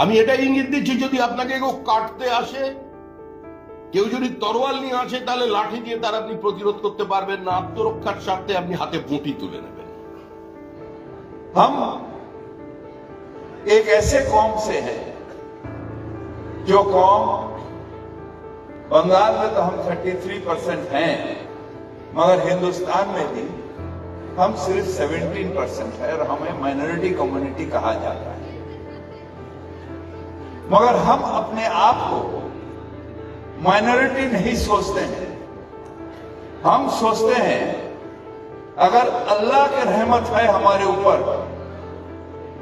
আমি এটা ইঙ্গিত দিচ্ছি যদি আপনাকে কেউ কাটতে আসে কেউ যদি তরোয়াল নিয়ে আসে তাহলে লাঠি দিয়ে তার আপনি প্রতিরোধ করতে পারবেন না আত্মরক্ষার স্বার্থে আপনি হাতে পুঁটি তুলে নেবেন हम एक ऐसे कौम से हैं जो कौम बंगाल में तो हम 33 परसेंट हैं मगर हिंदुस्तान में भी हम सिर्फ 17 परसेंट है और हमें माइनॉरिटी कम्युनिटी कहा जाता है मगर हम अपने आप को माइनॉरिटी नहीं सोचते हैं। हम सोचते हैं, अगर अल्लाह के रहमत है हमारे ऊपर,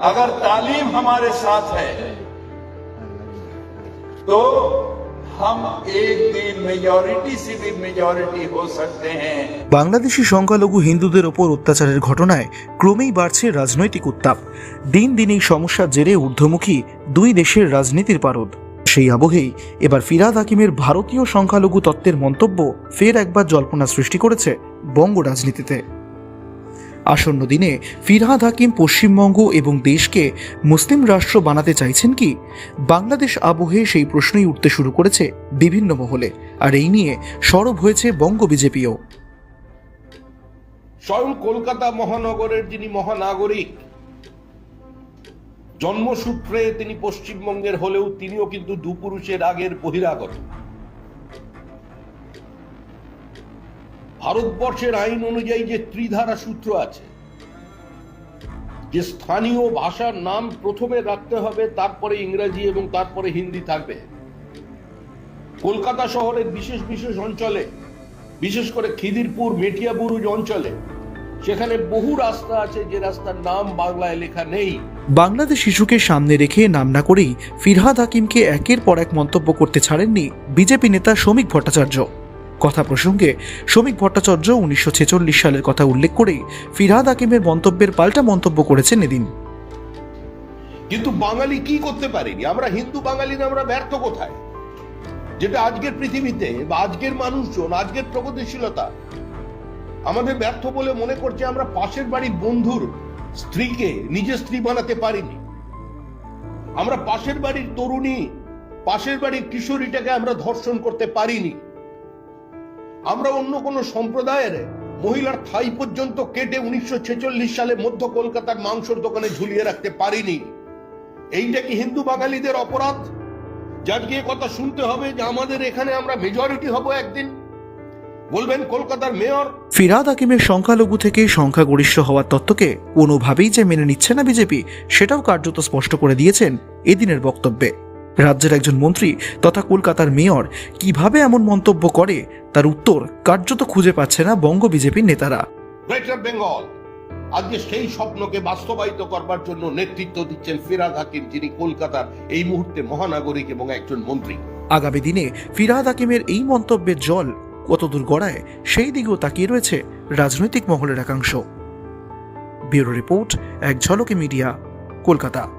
अगर तालीम हमारे साथ है तो বাংলাদেশি সংখ্যালঘু হিন্দুদের ওপর অত্যাচারের ঘটনায় ক্রমেই বাড়ছে রাজনৈতিক উত্তাপ। দিন দিন এই সমস্যার জেরে ঊর্ধ্বমুখী দুই দেশের রাজনীতির পারদ। সেই আবহেই এবার ফিরাদ হাকিমের ভারতীয় সংখ্যালঘু তত্ত্বের মন্তব্য ফের একবার জল্পনা সৃষ্টি করেছে বঙ্গ রাজনীতিতে। আসন্ন দিনে ফিরহাদ হাকিম পশ্চিমবঙ্গ এবং দেশকে মুসলিম রাষ্ট্র বানাতে চাইছেন কি? বাংলাদেশ আবহে সেই প্রশ্নই উঠতে শুরু করেছে বিভিন্ন মহলে। আর এই নিয়ে সরব হয়েছে বঙ্গ বিজেপিও। স্বয়ং কলকাতা মহানগরের যিনি মহানাগরিক, জন্মসূত্রে তিনি পশ্চিমবঙ্গের হলেও তিনিও কিন্তু দুপুরুষের আগের বহিরাগত। ভারতবর্ষের আইন অনুযায়ী যে ত্রিধারা সূত্র আছে, যে স্থানীয় ভাষার নাম প্রথমে রাখতে হবে, তারপরে ইংরেজি এবং তারপরে হিন্দি থাকবে। কলকাতা শহরের বিশেষ বিশেষ অঞ্চলে, বিশেষ করে খিদিরপুর, মেটিয়াবুরুজ অঞ্চলে, সেখানে বহু রাস্তা আছে, যে রাস্তার নাম বাংলায় লেখা নেই। বাংলাদেশ শিশুকে সামনে রেখে নাম না করেই ফিরহাদ হাকিমকে একের পর এক মন্তব্য করতে ছাড়েননি বিজেপি নেতা শ্রমিক ভট্টাচার্য। কথা প্রসঙ্গে শ্রমিক ভট্টাচার্য উনিশশো ছেচল্লিশ সালের কথা উল্লেখ করেই ফিরহাদ হাকিমের মন্তব্যের পাল্টা মন্তব্য করেছেন এদিন। কিন্তু বাঙালি কি করতে পারেনি? আমরা হিন্দু বাঙালিরা আমরা ব্যর্থ কোথায়? যেটা আজকের পৃথিবীতে, বা আজকের মানুষজন, আজকের প্রগতিশীলতা, আমাদের ব্যর্থ বলে মনে করছে আমরা পাশের বাড়ির বন্ধুর স্ত্রীকে নিজের স্ত্রী বানাতে পারিনি। আমরা পাশের বাড়ির তরুণী, পাশের বাড়ির কিশোরীটাকে আমরা ধর্ষণ করতে পারিনি। আমরা অন্য কোন সম্প্রদায়ের মহিলার থাই পর্যন্ত কেটে উনিশশো সালে মধ্য কলকাতার মাংসর দোকানে ঝুলিয়ে রাখতে পারিনি। এইটা কি হিন্দু বাঙালিদের অপরাধ? যার গিয়ে কথা শুনতে হবে যে আমাদের এখানে আমরা মেজরিটি হব একদিন। বলবেন কলকাতার মেয়র। ফিরহাদ হাকিমের সংখ্যালঘু থেকে সংখ্যাগরিষ্ঠ হওয়ার তত্ত্বকে কোনোভাবেই যে মেনে নিচ্ছে না বিজেপি, সেটাও কার্যত স্পষ্ট করে দিয়েছেন এদিনের বক্তব্যে। রাজ্যের একজন মন্ত্রী তথা কলকাতার মেয়র কীভাবে এমন মন্তব্য করে তার উত্তর কার্যত খুঁজে পাচ্ছে না বঙ্গ বিজেপির নেতারা। গ্রেটার বেঙ্গল আজকে সেই স্বপ্নকে বাস্তবায়িত করবার জন্য নেতৃত্ব দিচ্ছেন ফিরাদ হাকিম যিনি কলকাতার এই মুহূর্তে মহানাগরিক এবং একজন মন্ত্রী। আগামী দিনে ফিরাদ হাকিমের এই মন্তব্যের জল কতদূর গড়ায় সেই দিকেও তাকিয়ে রয়েছে রাজনৈতিক মহলের একাংশ। ব্যুরো রিপোর্ট এক ঝলকে মিডিয়া কলকাতা।